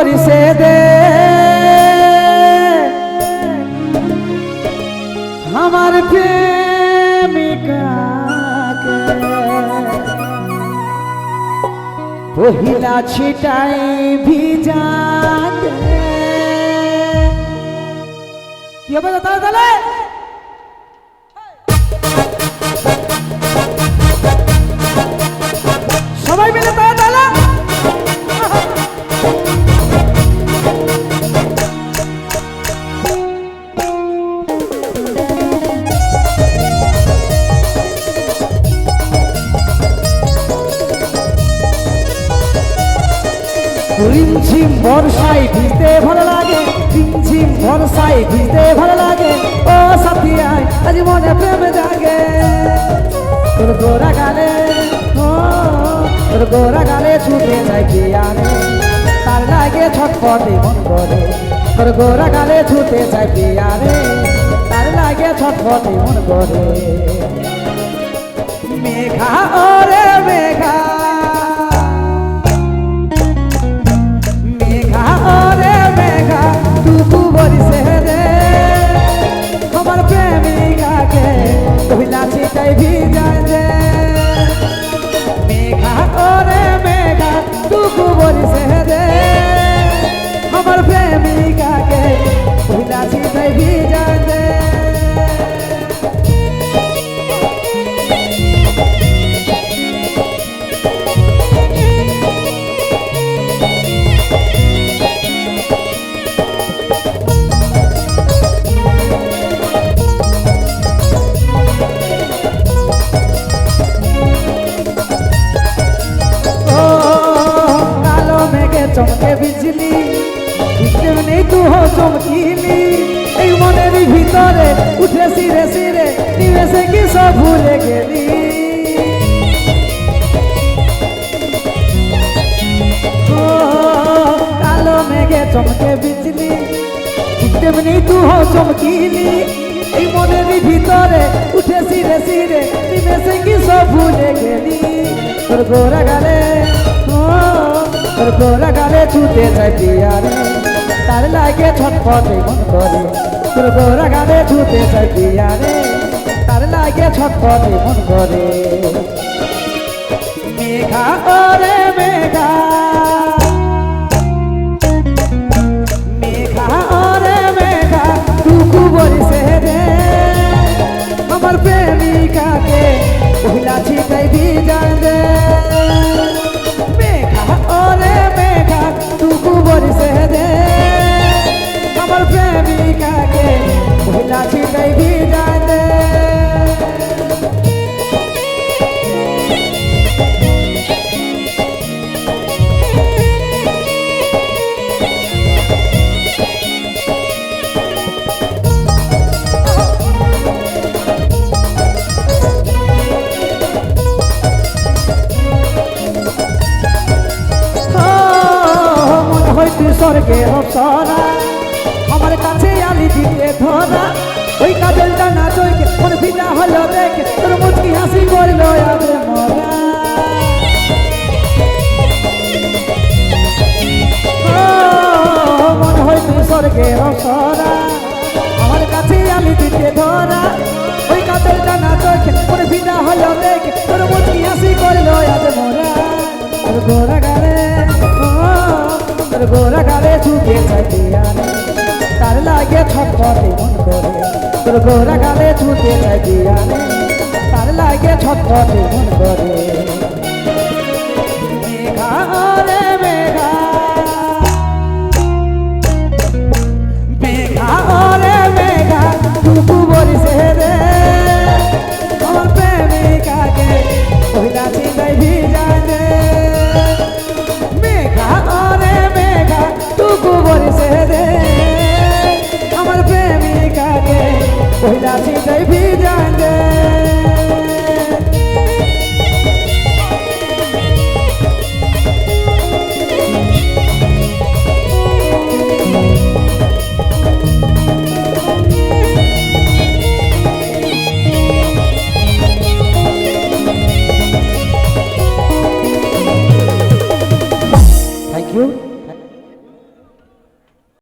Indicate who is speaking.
Speaker 1: বরিছে দে। আমার প্রেমিকাকে পহিলা ছিটাই ভিজা কি হবে তাহলে তাহলে রিমঝিম বর্ষায় ভিজতে ভালো লাগে রিমঝিম বর্ষায় ভিজতে ভালো লাগে। ও সাথী, আয়, আজ মনে প্রেম জাগে। তোর গোরা গালে ও, তোর গোরা গালে ছুটে যায় কি আনে? তার লাগে ছটপটে মন করে, তোর গোরা গালে ছুটে যায় কি আনে? তার লাগে ছটপটে মন করে। মেঘা ওরে মেঘা কহিলা ছিটাই ভিজায় চমকে বিজলি নেই তু হো চমকিলি। এই মনের ভিতরে উঠে সিরে সিরে নিমেষে কি সব ভুলে গেলি? কালো মেঘে চমকে বিজলি তেমনি তু হো চমকিলি। এই মনের ভিতরে উঠে সিরে সিরে নিমেষে কি সব ভুলে গেলি? তোর গোরা গালে তোর গালে ছুটে চাই পিয়ারে। তার লাগে ছটপটে মন করে। তোর গালে ছুটে চাই পিয়ারে। তার লাগে ছটপটে মন করে। মেঘা ওরে মেঘা। মেঘা ওরে মেঘা। টুকু বলিছে রে। আমার স্বর্গে অপসরা আমার কাছে আলি দিতে ধরা। ওই কাজলটা না চৈকে মন ভিজা হলো দেখে, তোর মুচকি হাসি করল আবে মরা। হয় তুই স্বর্গে অপসরা আমার কাছে আলি দিতে ধরা। ওই কাজলটা না চৈকে মন ভিজা হলো দেখে, তোর মুচকি হাসি করল আবে মরা। আনে তার লাগে ছটপটে মন করে, তোর গোরা গালে ছুটে চাইতে তার লাগে ছটপটে মন কহিলা চিন্তাই ভিজায় দে